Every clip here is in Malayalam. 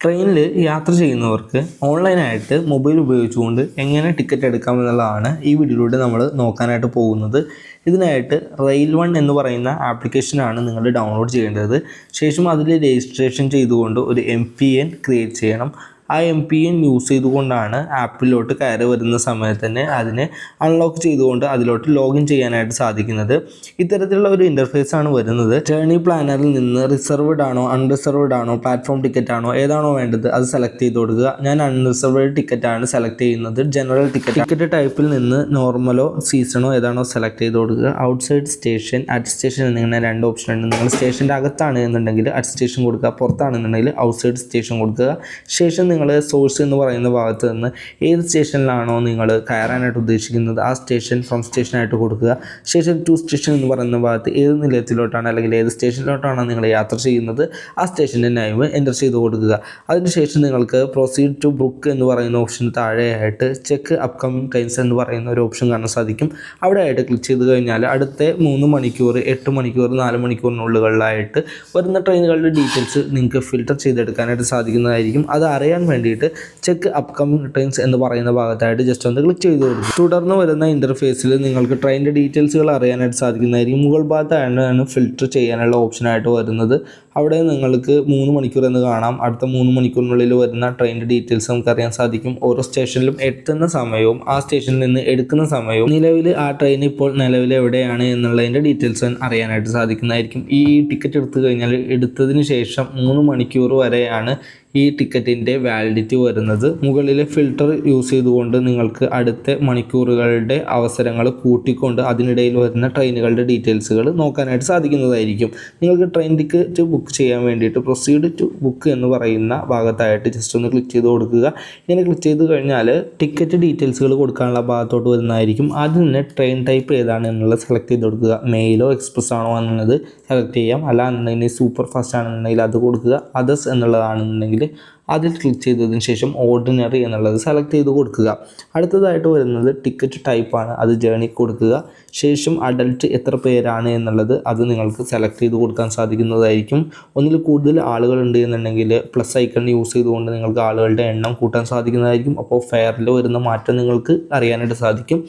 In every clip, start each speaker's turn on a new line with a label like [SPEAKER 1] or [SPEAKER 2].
[SPEAKER 1] ട്രെയിനിൽ യാത്ര ചെയ്യുന്നവർക്ക് ഓൺലൈനായിട്ട് മൊബൈൽ ഉപയോഗിച്ചുകൊണ്ട് എങ്ങനെ ടിക്കറ്റ് എടുക്കാം എന്നുള്ളതാണ് ഈ വീഡിയോയിലൂടെ നമ്മൾ നോക്കാനായിട്ട് പോകുന്നത്. ഇതിനായിട്ട് റെയിൽ വൺ എന്ന് പറയുന്ന ആപ്ലിക്കേഷനാണ് നിങ്ങൾ ഡൗൺലോഡ് ചെയ്യേണ്ടത്. ശേഷം അതിൽ രജിസ്ട്രേഷൻ ചെയ്തുകൊണ്ട് ഒരു എം ക്രിയേറ്റ് ചെയ്യണം. ആ എം പി എൻ യൂസ് ചെയ്തുകൊണ്ടാണ് ആപ്പിലോട്ട് കയറി വരുന്ന സമയത്ത് തന്നെ അതിനെ അൺലോക്ക് ചെയ്തുകൊണ്ട് അതിലോട്ട് ലോഗിൻ ചെയ്യാനായിട്ട് സാധിക്കുന്നത്. ഇത്തരത്തിലുള്ള ഒരു ഇന്റർഫേസ് ആണ് വരുന്നത്. ജേർണി പ്ലാനറിൽ നിന്ന് റിസർവ്ഡ് ആണോ അൺറിസർവ്ഡ് ആണോ പ്ലാറ്റ്ഫോം ടിക്കറ്റ് ആണോ ഏതാണോ വേണ്ടത് അത് സെലക്ട് ചെയ്ത് കൊടുക്കുക. ഞാൻ അൺറിസർവ്ഡ് ടിക്കറ്റ് ആണ് സെലക്ട് ചെയ്യുന്നത്. ജനറൽ ടിക്കറ്റ് ടിക്കറ്റ് ടൈപ്പിൽ നിന്ന് നോർമലോ സീസണോ ഏതാണോ സെലക്ട് ചെയ്ത് കൊടുക്കുക. ഔട്ട്സൈഡ് സ്റ്റേഷൻ അറ്റ് സ്റ്റേഷൻ എന്നിങ്ങനെ രണ്ട് ഓപ്ഷൻ ഉണ്ട്. നിങ്ങൾ സ്റ്റേഷന്റെ അകത്താണ് എന്നുണ്ടെങ്കിൽ അറ്റ് സ്റ്റേഷൻ കൊടുക്കുക. പുറത്താണെന്നുണ്ടെങ്കിൽ ഔട്ട്സൈഡ് സ്റ്റേഷൻ കൊടുക്കുക. ശേഷം നിങ്ങൾ സോഴ്സ് എന്ന് പറയുന്ന ഭാഗത്ത് നിന്ന് ഏത് സ്റ്റേഷനിലാണോ നിങ്ങൾ കയറാനായിട്ട് ഉദ്ദേശിക്കുന്നത്? ആ സ്റ്റേഷൻ ഫ്രം സ്റ്റേഷനായിട്ട് കൊടുക്കുക. ശേഷം ടു സ്റ്റേഷൻ എന്ന് പറയുന്ന ഭാഗത്ത് ഏത് നിലയത്തിലോട്ടാണ് അല്ലെങ്കിൽ ഏത് സ്റ്റേഷനിലോട്ടാണ് നിങ്ങൾ യാത്ര ചെയ്യുന്നത്? ആ സ്റ്റേഷന്റെ നൈവ് എന്റർ ചെയ്ത് കൊടുക്കുക. അതിനുശേഷം നിങ്ങൾക്ക് പ്രൊസീഡ് ടു ബുക്ക് എന്ന് പറയുന്ന ഓപ്ഷൻ താഴെയായിട്ട് ചെക്ക് അപ്കമിങ് ട്രെയിൻസ് എന്ന് പറയുന്ന ഒരു ഓപ്ഷൻ കാണാൻ സാധിക്കും. അവിടെ ആയിട്ട് ക്ലിക്ക് ചെയ്ത് കഴിഞ്ഞാൽ അടുത്ത മൂന്ന് മണിക്കൂർ എട്ട് മണിക്കൂർ നാല് മണിക്കൂറിനുള്ളിലായിട്ട് വരുന്ന ട്രെയിനുകളുടെ ഡീറ്റെയിൽസ് നിങ്ങൾക്ക് ഫിൽട്ടർ ചെയ്തെടുക്കാനായിട്ട് സാധിക്കുന്നതായിരിക്കും. അത് അറിയാൻ വേണ്ടിയിട്ട് ചെക്ക് അപ്കമിങ് ട്രെയിൻസ് എന്ന് പറയുന്ന ഭാഗത്തായിട്ട് ജസ്റ്റ് ഒന്ന് ക്ലിക്ക് ചെയ്ത് കൊടുക്കും തുടർന്ന് വരുന്ന ഇന്റർഫേസിൽ നിങ്ങൾക്ക് ട്രെയിനിന്റെ ഡീറ്റെയിൽസുകൾ അറിയാനായിട്ട് സാധിക്കുന്നതായിരിക്കും. മുകൾ ഭാഗത്താണ് ഫിൽറ്റർ ചെയ്യാനുള്ള ഓപ്ഷനായിട്ട് വരുന്നത്. അവിടെ നിങ്ങൾക്ക് മൂന്ന് മണിക്കൂർ എന്ന് കാണാം. അടുത്ത മൂന്ന് മണിക്കൂറിനുള്ളിൽ വരുന്ന ട്രെയിനിന്റെ ഡീറ്റെയിൽസ് നമുക്ക് അറിയാൻ സാധിക്കും. ഓരോ സ്റ്റേഷനിലും എത്തുന്ന സമയവും ആ സ്റ്റേഷനിൽ നിന്ന് എടുക്കുന്ന സമയവും നിലവിൽ ആ ട്രെയിൻ ഇപ്പോൾ നിലവിൽ എവിടെയാണ് എന്നുള്ളതിന്റെ ഡീറ്റെയിൽസ് അറിയാനായിട്ട് സാധിക്കുന്നതായിരിക്കും. ഈ ടിക്കറ്റ് എടുത്തു കഴിഞ്ഞാൽ എടുത്തതിന് ശേഷം മൂന്ന് മണിക്കൂർ വരെയാണ് ഈ ടിക്കറ്റിന്റെ വാലിഡിറ്റി വരുന്നത്. മുകളിലെ ഫിൽട്ടർ യൂസ് ചെയ്തുകൊണ്ട് നിങ്ങൾക്ക് അടുത്ത മണിക്കൂറുകളുടെ അവസരങ്ങൾ കൂട്ടിക്കൊണ്ട് അതിനിടയിൽ വരുന്ന ട്രെയിനുകളുടെ ഡീറ്റെയിൽസുകൾ നോക്കാനായിട്ട് സാധിക്കുന്നതായിരിക്കും. നിങ്ങൾക്ക് ട്രെയിൻ ടിക്കറ്റ് ബുക്ക് ചെയ്യാൻ വേണ്ടിയിട്ട് പ്രൊസീഡ് ടു ബുക്ക് എന്ന് പറയുന്ന ഭാഗത്തായിട്ട് ജസ്റ്റ് ഒന്ന് ക്ലിക്ക് ചെയ്ത് കൊടുക്കുക. ഇങ്ങനെ ക്ലിക്ക് ചെയ്ത് കഴിഞ്ഞാൽ ടിക്കറ്റ് ഡീറ്റെയിൽസുകൾ കൊടുക്കാനുള്ള ഭാഗത്തോട്ട് വരുന്നതായിരിക്കും. ആദ്യം തന്നെ ട്രെയിൻ ടൈപ്പ് ഏതാണ് എന്നുള്ളത് സെലക്ട് ചെയ്ത് കൊടുക്കുക. മെയിലോ എക്സ്പ്രസ് ആണോ എന്നുള്ളത് സെലക്ട് ചെയ്യാം. അല്ല എന്നുണ്ടെങ്കിൽ സൂപ്പർ ഫാസ്റ്റ് ആണെന്നുണ്ടെങ്കിൽ അത് കൊടുക്കുക. അതേഴ്സ് എന്നുള്ളതാണെന്നുണ്ടെങ്കിൽ അതിൽ ക്ലിക്ക് ചെയ്തതിന് ശേഷം ഓർഡിനറി എന്നുള്ളത് സെലക്ട് ചെയ്ത് കൊടുക്കുക. അടുത്തതായിട്ട് വരുന്നത് ടിക്കറ്റ് ടൈപ്പാണ് അത് ജേണി കൊടുക്കുക. ശേഷം അഡൽട്ട് എത്ര പേരാണ് എന്നുള്ളത് അത് നിങ്ങൾക്ക് സെലക്ട് ചെയ്ത് കൊടുക്കാൻ സാധിക്കുന്നതായിരിക്കും. ഒന്നിൽ കൂടുതൽ ആളുകളുണ്ട് എന്നുണ്ടെങ്കിൽ പ്ലസ് ഐക്കൺ യൂസ് ചെയ്തുകൊണ്ട് നിങ്ങൾക്ക് ആളുകളുടെ എണ്ണം കൂട്ടാൻ സാധിക്കുന്നതായിരിക്കും. അപ്പോൾ ഫെയറിൽ വരുന്ന മാറ്റം നിങ്ങൾക്ക് അറിയാനായിട്ട് സാധിക്കും.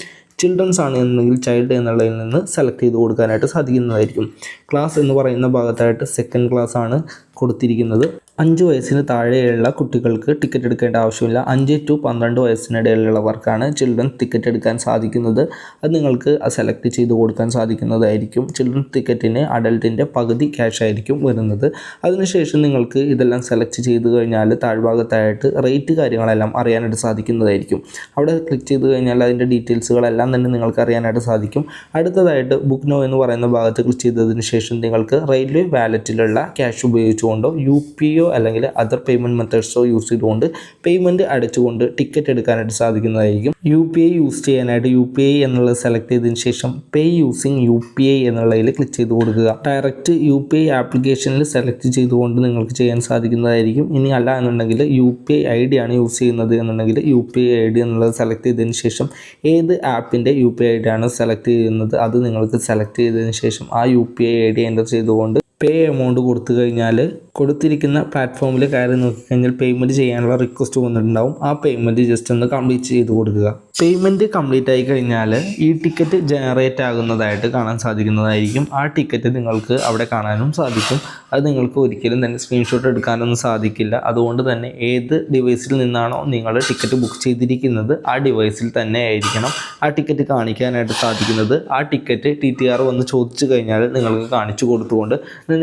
[SPEAKER 1] ചിൽഡ്രൻസ് ആണ് എന്നുണ്ടെങ്കിൽ ചൈൽഡ് എന്നുള്ളതിൽ നിന്ന് സെലക്ട് ചെയ്ത് കൊടുക്കാനായിട്ട് സാധിക്കുന്നതായിരിക്കും. ക്ലാസ് എന്ന് പറയുന്ന ഭാഗത്തായിട്ട് സെക്കൻഡ് ക്ലാസ് ആണ്. കൊടുത്തിരിക്കുന്നത്. അഞ്ച് വയസ്സിന് താഴെയുള്ള കുട്ടികൾക്ക് ടിക്കറ്റ് എടുക്കേണ്ട ആവശ്യമില്ല. അഞ്ച് ടു പന്ത്രണ്ട് വയസ്സിനിടയിലുള്ളവർക്കാണ് ചിൽഡ്രൻ ടിക്കറ്റ് എടുക്കാൻ സാധിക്കുന്നത്. അത് നിങ്ങൾക്ക് സെലക്ട് ചെയ്ത് കൊടുക്കാൻ സാധിക്കുന്നതായിരിക്കും. ചിൽഡ്രൻ ടിക്കറ്റിന് അഡൽട്ടിന്റെ പകുതി ക്യാഷ് ആയിരിക്കും വരുന്നത്. അതിനുശേഷം നിങ്ങൾക്ക് ഇതെല്ലാം സെലക്ട് ചെയ്ത് കഴിഞ്ഞാൽ താഴ്ഭാഗത്തായിട്ട് റേറ്റ് കാര്യങ്ങളെല്ലാം അറിയാനായിട്ട് സാധിക്കുന്നതായിരിക്കും. അവിടെ ക്ലിക്ക് ചെയ്ത് കഴിഞ്ഞാൽ അതിന്റെ ഡീറ്റെയിൽസുകളെല്ലാം തന്നെ നിങ്ങൾക്ക് അറിയാനായിട്ട് സാധിക്കും. അടുത്തതായിട്ട് ബുക്ക് നോ എന്ന് പറയുന്ന ഭാഗത്ത് ക്ലിക്ക് ചെയ്തതിന് ശേഷം നിങ്ങൾക്ക് റെയിൽവേ വാലറ്റിലുള്ള ക്യാഷ് ഉപയോഗിച്ചുകൊണ്ടോ യു പി ഒ അല്ലെങ്കിൽ അതർ പേയ്മെന്റ് മെത്തേഡ്സോ യൂസ് ചെയ്തുകൊണ്ട് പേയ്മെന്റ് അടച്ചുകൊണ്ട് ടിക്കറ്റ് എടുക്കാനായിട്ട് സാധിക്കുന്നതായിരിക്കും. യു പി ഐ യൂസ് ചെയ്യാനായിട്ട് യു പി ഐ എന്നുള്ളത് സെലക്ട് ചെയ്തതിന് ശേഷം pay using U P I എന്നുള്ളതിൽ ക്ലിക്ക് ചെയ്ത് കൊടുക്കുക. ഡയറക്റ്റ് യു പി ഐ ആപ്ലിക്കേഷനിൽ സെലക്ട് ചെയ്തുകൊണ്ട് നിങ്ങൾക്ക് ചെയ്യാൻ സാധിക്കുന്നതായിരിക്കും. ഇനി അല്ല എന്നുണ്ടെങ്കിൽ U P I I D ആണ് യൂസ് ചെയ്യുന്നത് എന്നുണ്ടെങ്കിൽ U P I I D എന്നുള്ളത് സെലക്ട് ചെയ്തതിന് ശേഷം ഏത് ആപ്പിന്റെ U P I I D ആണ് സെലക്ട് ചെയ്യുന്നത് അത് നിങ്ങൾക്ക് സെലക്ട് ചെയ്തതിന് ശേഷം ആ U P I I D enter ചെയ്തുകൊണ്ട് പേ എമൗണ്ട് കൊടുത്തു കഴിഞ്ഞാൽ കൊടുത്തിരിക്കുന്ന പ്ലാറ്റ്ഫോമിൽ കയറി നോക്കിക്കഴിഞ്ഞാൽ പേയ്മെന്റ് ചെയ്യാനുള്ള റിക്വസ്റ്റ് വന്നിട്ടുണ്ടാവും. ആ പേയ്മെന്റ് ജസ്റ്റ് ഒന്ന് കംപ്ലീറ്റ് ചെയ്ത് കൊടുക്കുക. പേയ്മെന്റ് കംപ്ലീറ്റ് ആയി കഴിഞ്ഞാൽ ഈ ടിക്കറ്റ് ജനറേറ്റ് ആകുന്നതായിട്ട് കാണാൻ സാധിക്കുന്നതായിരിക്കും. ആ ടിക്കറ്റ് നിങ്ങൾക്ക് അവിടെ കാണാനും സാധിക്കും. അത് നിങ്ങൾക്ക് ഒരിക്കലും തന്നെ സ്ക്രീൻഷോട്ട് എടുക്കാനൊന്നും സാധിക്കില്ല. അതുകൊണ്ട് തന്നെ ഏത് ഡിവൈസിൽ നിന്നാണോ നിങ്ങൾ ടിക്കറ്റ് ബുക്ക് ചെയ്തിരിക്കുന്നത് ആ ഡിവൈസിൽ തന്നെ ആയിരിക്കണം ആ ടിക്കറ്റ് കാണിക്കാനായിട്ട് സാധിക്കുന്നത്. ആ ടിക്കറ്റ് ടി ടി ആർ വന്ന് ചോദിച്ചു കഴിഞ്ഞാൽ നിങ്ങൾക്ക് കാണിച്ചു കൊടുത്തുകൊണ്ട്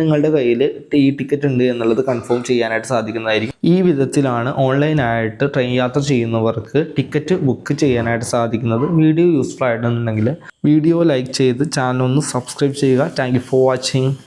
[SPEAKER 1] നിങ്ങളുടെ കയ്യിൽ ഈ ടിക്കറ്റ് ഉണ്ട് എന്നുള്ളത് കൺഫേം ചെയ്യാനായിട്ട് സാധിക്കുന്നതായിരിക്കും. ഈ വിധത്തിലാണ് ഓൺലൈനായിട്ട് ട്രെയിൻ യാത്ര ചെയ്യുന്നവർക്ക് ടിക്കറ്റ് ബുക്ക് ചെയ്യാനായിട്ട് സാധിക്കുന്നത്. വീഡിയോ യൂസ്ഫുൾ ആയിട്ടുണ്ടെങ്കിൽ വീഡിയോ ലൈക്ക് ചെയ്ത് ചാനൽ ഒന്ന് സബ്സ്ക്രൈബ് ചെയ്യുക. Thank for watching